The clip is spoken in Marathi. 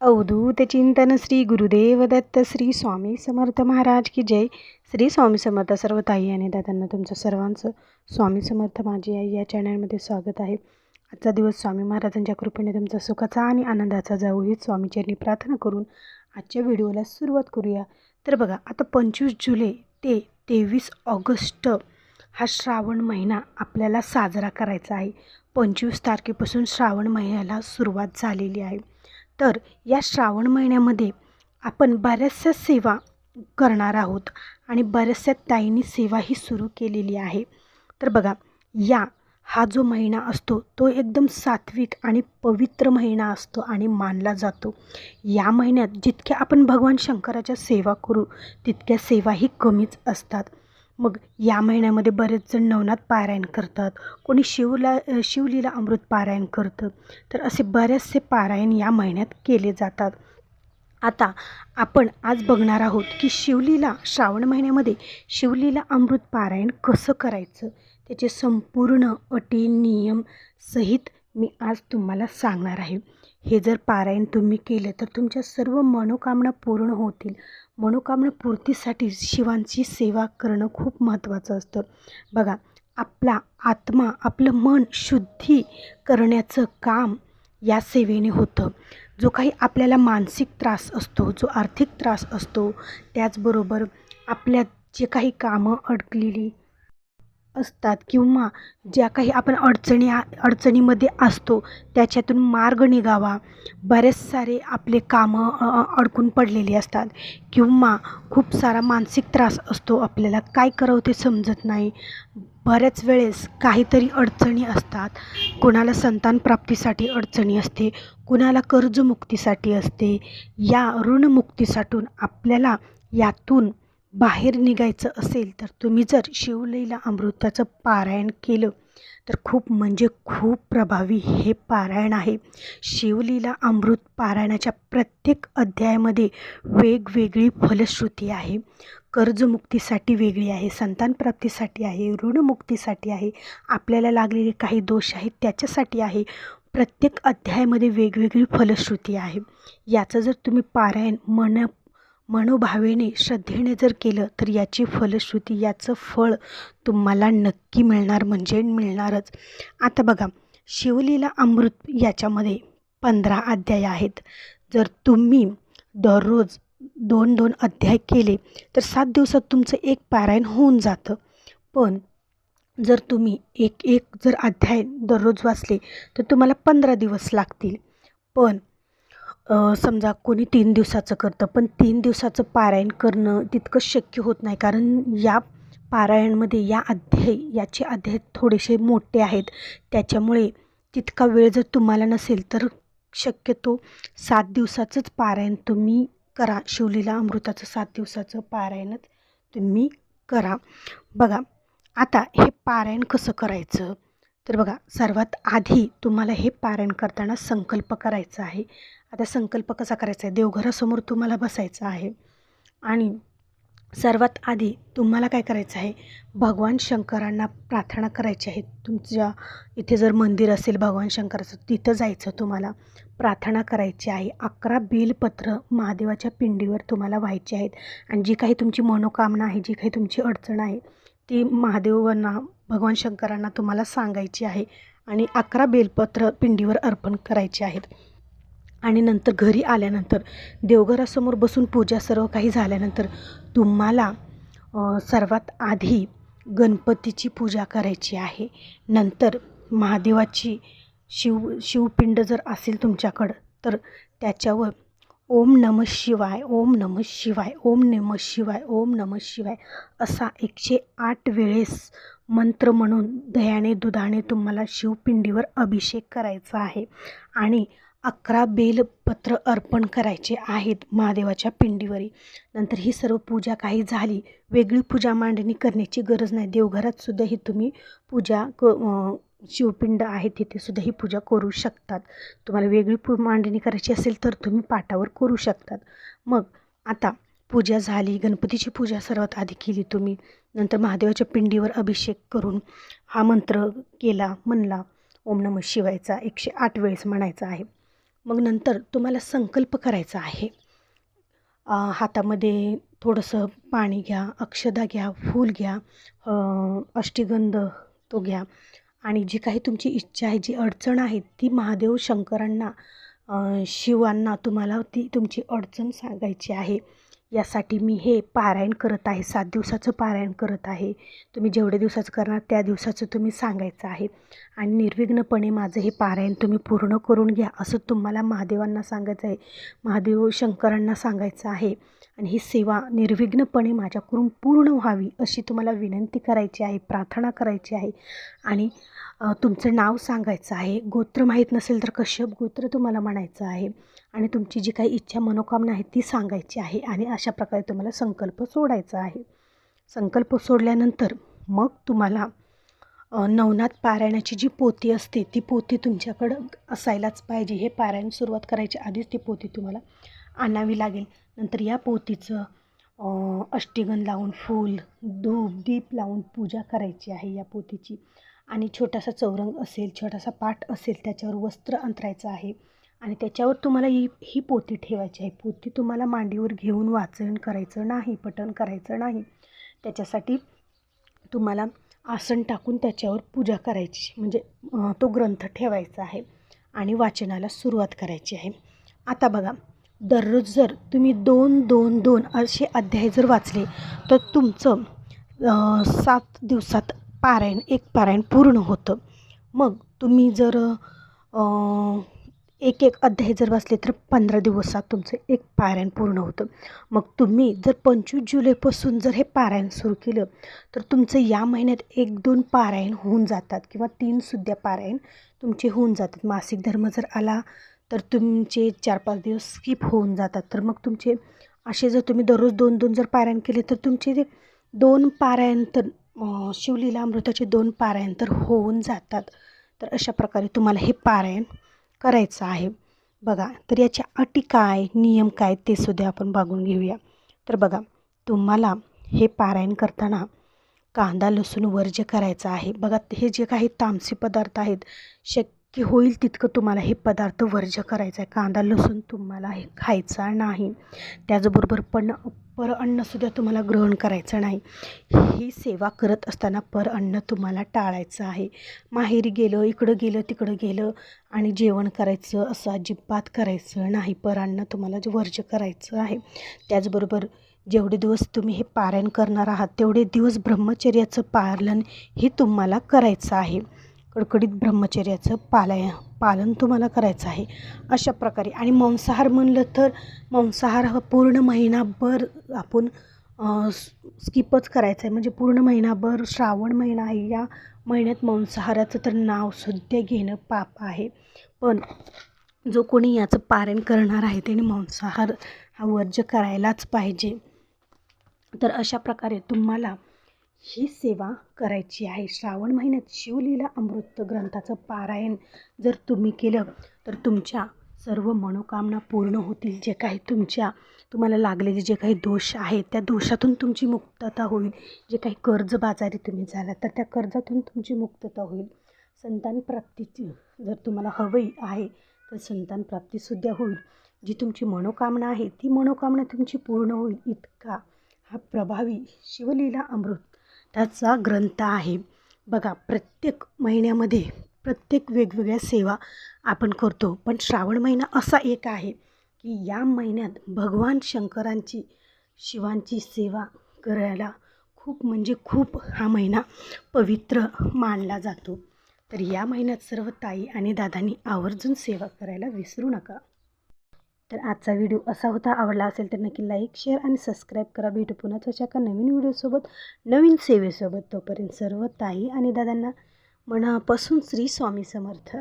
अवधूत चिंतन श्री गुरुदेव दत्त श्री स्वामी समर्थ महाराज की जय. श्री स्वामी समर्थ सर्व ताई आणि दादांना तुमचं सर्वांचं स्वामी समर्थ माझी आई या चॅनलमध्ये स्वागत आहे. आजचा दिवस स्वामी महाराजांच्या कृपेने तुमचा सुखाचा आणि आनंदाचा जाऊ हीच स्वामीचरणी प्रार्थना करून आजच्या व्हिडिओला सुरुवात करूया. तर बघा आता पंचवीस जुलै ते तेवीस ऑगस्ट हा श्रावण महिना आपल्याला साजरा करायचा आहे. पंचवीस तारखेपासून श्रावण महिन्याला सुरुवात झालेली आहे. तर या श्रावण महिन्यामध्ये आपण बऱ्याचशा सेवा करणार आहोत आणि बऱ्याचशा ताईंनी सेवाही सुरू केलेली आहे. तर बघा या हा जो महिना असतो तो एकदम सात्विक आणि पवित्र महिना असतो आणि मानला जातो. या महिन्यात जितक्या आपण भगवान शंकराच्या सेवा करू तितक्या सेवाही कमीच असतात. मग या महिन्यामध्ये बरेच जण नवनाथ पारायण करतात. कोणी शिवला शिवलीला अमृत पारायण करतं. तर असे बरेचसे पारायण या महिन्यात केले जातात. आता आपण आज बघणार आहोत की शिवलीला श्रावण महिन्यामध्ये शिवलीला अमृत पारायण कसं करायचं? त्याचे संपूर्ण अटी नियम सहित मी आज तुम्हाला सांगणार आहे. हे जर पारायण तुम्ही केलं तर तुमच्या सर्व मनोकामना पूर्ण होतील. मनोकामना पूर्तीसाठी शिवांची सेवा करणं खूप महत्त्वाचं असतं. बघा आपला आत्मा आपलं मन शुद्धी करण्याचं काम या सेवेने होतं. जो काही आपल्याला मानसिक त्रास असतो जो आर्थिक त्रास असतो त्याचबरोबर आपल्या जे काही कामं अडकलेली असतात किंवा ज्या काही आपण अडचणी अडचणीमध्ये असतो त्याच्यातून मार्ग निघावा. बरेच सारे आपले कामं अडकून पडलेली असतात किंवा खूप सारा मानसिक त्रास असतो आपल्याला काय करावं ते समजत नाही. बऱ्याच वेळेस काहीतरी अडचणी असतात. कुणाला संतानप्राप्तीसाठी अडचणी असते कुणाला कर्जमुक्तीसाठी असते. या ऋणमुक्तीसाठून आपल्याला यातून बाहेर निघायचं असेल तर तुम्ही जर शिवलीला अमृताचं पारायण केलं तर खूप म्हणजे खूप प्रभावी हे पारायण आहे. शिवलीला अमृत पारायणाच्या प्रत्येक अध्यायामध्ये वेगवेगळी फलश्रुती आहे. कर्जमुक्तीसाठी वेगळी आहे संतानप्राप्तीसाठी आहे ऋणमुक्तीसाठी आहे आपल्याला लागलेले काही दोष आहेत त्याच्यासाठी आहे. प्रत्येक अध्यायामध्ये वेगवेगळी फलश्रुती आहे. याचं जर तुम्ही पारायण मन मनोभावेने श्रद्धेने जर केलं तर याची फलश्रुती याचं फळ तुम्हाला नक्की मिळणार म्हणजे मिळणारच. आता बघा शिवलीला अमृत याच्यामध्ये पंधरा अध्याय आहेत. जर तुम्ही दररोज दोन दोन अध्याय केले तर सात दिवसात तुमचं एक पारायण होऊन जातं. पण जर तुम्ही एक एक जर अध्याय दररोज वाचले तर तुम्हाला पंधरा दिवस लागतील. पण समजा कोणी तीन दिवसाचं करतं पण तीन दिवसाचं पारायण करणं तितकं शक्य होत नाही. कारण या पारायणमध्ये या अध्याय याचे अध्याय थोडेसे मोठे आहेत. त्याच्यामुळे तितका वेळ जर तुम्हाला नसेल तर शक्यतो सात दिवसाचंच पारायण तुम्ही करा. शिवलीला अमृताचं सात दिवसाचं पारायणच तुम्ही करा. बघा आता हे पारायण कसं करायचं? तर बघा सर्वात आधी तुम्हाला हे पारायण करताना संकल्प करायचा आहे. आता संकल्प कसा करायचा आहे? देवघरासमोर तुम्हाला बसायचं आहे. आणि सर्वात आधी तुम्हाला काय करायचं आहे? भगवान शंकरांना प्रार्थना करायची आहे. तुमच्या इथे जर मंदिर असेल भगवान शंकराचं तिथं जायचं तुम्हाला. प्रार्थना करायची आहे. अकरा बेलपत्र महादेवाच्या पिंडीवर तुम्हाला व्हायची आहेत. आणि जी काही तुमची मनोकामना आहे जी काही तुमची अडचण आहे ती महादेवांना भगवान शंकरांना तुम्हाला सांगायची आहे आणि अकरा बेलपत्र पिंडीवर अर्पण करायचे आहेत. आणि नंतर घरी आल्यानंतर देवघरासमोर बसून पूजा सर्व काही झाल्यानंतर तुम्हाला सर्वात आधी गणपतीची पूजा करायची आहे. नंतर महादेवाची शिव शिवपिंड जर असेल तुमच्याकडं तर त्याच्यावर ओम नम शिवाय ओम नम शिवाय ओम नम शिवाय ओम नम शिवाय असा एकशे आठ वेळेस मंत्र म्हणून दह्याने दुधाने तुम्हाला शिवपिंडीवर अभिषेक करायचा आहे आणि अकरा बेलपत्र अर्पण करायचे आहेत महादेवाच्या पिंडीवरी. नंतर ही सर्व पूजा काही झाली वेगळी पूजा मांडणी करण्याची गरज नाही. देवघरात सुद्धा ही तुम्ही पूजा क शिवपिंड आहे तिथे सुद्धा ही पूजा करू शकतात. तुम्हाला वेगळी पू मांडणी करायची असेल तर तुम्ही पाटावर करू शकतात. मग आता पूजा झाली गणपतीची पूजा सर्वात आधी केली तुम्ही. नंतर महादेवाच्या पिंडीवर अभिषेक करून हा मंत्र केला म्हणला ओम नम शिवायचा एकशे आठ वेळेस म्हणायचा आहे. मग नंतर तुम्हाला संकल्प करायचा आहे. हातामध्ये थोडंसं पाणी घ्या अक्षदा घ्या फूल घ्या अ, अष्टीगंध तो घ्या. आणि जी काही तुमची इच्छा आहे जी अडचण आहे ती महादेव शंकरांना शिवांना तुम्हाला ती तुमची अडचण सांगायची आहे. यासाठी मी हे पारायण करत आहे. सात दिवसाचं पारायण करत आहे. तुम्ही जेवढे दिवसाचं करणार त्या दिवसाचं तुम्ही सांगायचं आहे. आणि निर्विघ्नपणे माझं हे पारायण तुम्ही पूर्ण करून घ्या असं तुम्हाला महादेवांना सांगायचं आहे. महादेव शंकरांना सांगायचं आहे. आणि ही सेवा निर्विघ्नपणे माझ्याकडून पूर्ण व्हावी अशी तुम्हाला विनंती करायची आहे प्रार्थना करायची आहे. आणि तुमचं नाव सांगायचं आहे. गोत्र माहीत नसेल तर कश्यप गोत्र तुम्हाला म्हणायचं आहे. आणि तुमची जी काही इच्छा मनोकामना आहे ती सांगायची आहे. आणि अशा प्रकारे तुम्हाला संकल्प सोडायचा आहे. संकल्प सोडल्यानंतर मग तुम्हाला नवनाथ पारायणाची जी पोती असते ती पोती तुमच्याकडं असायलाच पाहिजे. हे पारायण सुरुवात करायच्या आधीच ती पोती तुम्हाला आणावी लागेल. नंतर या पोतीचं अ, लावून फूल धूप दीप लावून पूजा करायची आहे या पोतीची आणि छोटासा चौरंग असेल छोटासा पाट असेल त्याच्यावर वस्त्र अंतरायचं आहे. आणि त्याच्यावर तुम्हाला ही ही पोती ठेवायची आहे. पोती तुम्हाला मांडीवर घेऊन वाचन करायचं नाही पठण करायचं नाही. त्याच्यासाठी तुम्हाला आसन टाकून त्याच्यावर पूजा करायची म्हणजे तो ग्रंथ ठेवायचा आहे आणि वाचनाला सुरुवात करायची आहे. आता बघा दररोज जर तुम्ही दोन दोन दोन असे अध्याय जर वाचले तर तुमचं सात दिवसात पारायण एक पारायण पूर्ण होतं. मग तुम्ही जर एक एक अध्याय जर वाचले तर पंधरा दिवसात तुमचं एक पारायण पूर्ण होतं. मग तुम्ही जर पंचवीस जुलैपासून जर हे पारायण सुरू केलं तर तुमचं या महिन्यात एक दोन पारायण होऊन जातात किंवा तीन सुद्धा पारायण तुमचे होऊन जातात. मासिक धर्म जर आला तर तुमचे चार पाच दिवस स्किप होऊन जातात. तर मग तुमचे असे जर तुम्ही दररोज दोन दोन जर पारायण केले तर तुमचे दोन पारायण तर शिवलीला अमृताचे दोन पारायण तर होऊन जातात. तर अशा प्रकारे तुम्हाला हे पारायण करायचं आहे. बघा तर याच्या अटी काय नियम काय ते सुद्धा आपण बघून घेऊया. तर बघा तुम्हाला हे पारायण करताना कांदा लसूण वर्ज्य करायचं आहे. बघा हे जे काही तामसी पदार्थ आहेत की होईल तितकं तुम्हाला हे पदार्थ वर्ज्य करायचं आहे कांदा लसूण तुम्हाला हे खायचा नाही. त्याचबरोबर पण पर अन्नसुद्धा तुम्हाला ग्रहण करायचं नाही. ही सेवा करत असताना पर अन्न तुम्हाला टाळायचं आहे. माहेरी गेलं इकडं गेलं तिकडं गेलं आणि जेवण करायचं असं अजिबात करायचं नाही. पर अन्न तुम्हाला जे वर्ज्य करायचं आहे. त्याचबरोबर जेवढे दिवस तुम्ही हे पारायण करणार आहात तेवढे दिवस ब्रह्मचर्याचं पालन हे तुम्हाला करायचं आहे. कडकडीत ब्रह्मचर्याचं पालय पालन तुम्हाला करायचं आहे. अशा प्रकारे. आणि मांसाहार म्हणलं तर मांसाहार हा पूर्ण महिनाभर आपण स्किपच करायचं आहे. म्हणजे पूर्ण महिनाभर श्रावण महिना आहे. या महिन्यात मांसाहाराचं तर नावसुद्धा घेणं पाप आहे. पण जो कोणी याचं पारण करणार आहे त्याने मांसाहार हा वर्ज्य करायलाच पाहिजे. तर अशा प्रकारे तुम्हाला ही सेवा करायची आहे. श्रावण महिन्यात शिवलीला अमृत ग्रंथाचं पारायण जर तुम्ही केलं तर तुमच्या सर्व मनोकामना पूर्ण होतील. जे काही तुमच्या तुम्हाला लागलेले जे काही दोष आहेत त्या दोषातून तुमची मुक्तता होईल. जे काही कर्जबाजारी तुम्ही झाला तर त्या कर्जातून तुमची मुक्तता होईल. संतान प्राप्तीची जर तुम्हाला हवी आहे तर संतान प्राप्तीसुद्धा होईल. जी तुमची मनोकामना आहे ती मनोकामना तुमची पूर्ण होईल. इतका हा प्रभावी शिवलीला अमृत त्याचा ग्रंथ आहे. बघा प्रत्येक महिन्यामध्ये प्रत्येक वेगवेगळ्या सेवा आपण करतो. पण श्रावण महिना असा एक आहे की या महिन्यात भगवान शंकरांची शिवांची सेवा करायला खूप म्हणजे खूप हा महिना पवित्र मानला जातो. तर या महिन्यात सर्व ताई आणि दादांनी आवर्जून सेवा करायला विसरू नका. तर आजचा व्हिडिओ असा होता. आवडला असेल तर नक्की लाईक शेअर आणि सबस्क्राईब करा. भेटू पुन्हा तशा का नवीन व्हिडिओसोबत नवीन सेवेसोबत. तोपर्यंत सर्व ताई आणि दादांना मनापासून श्री स्वामी समर्थ.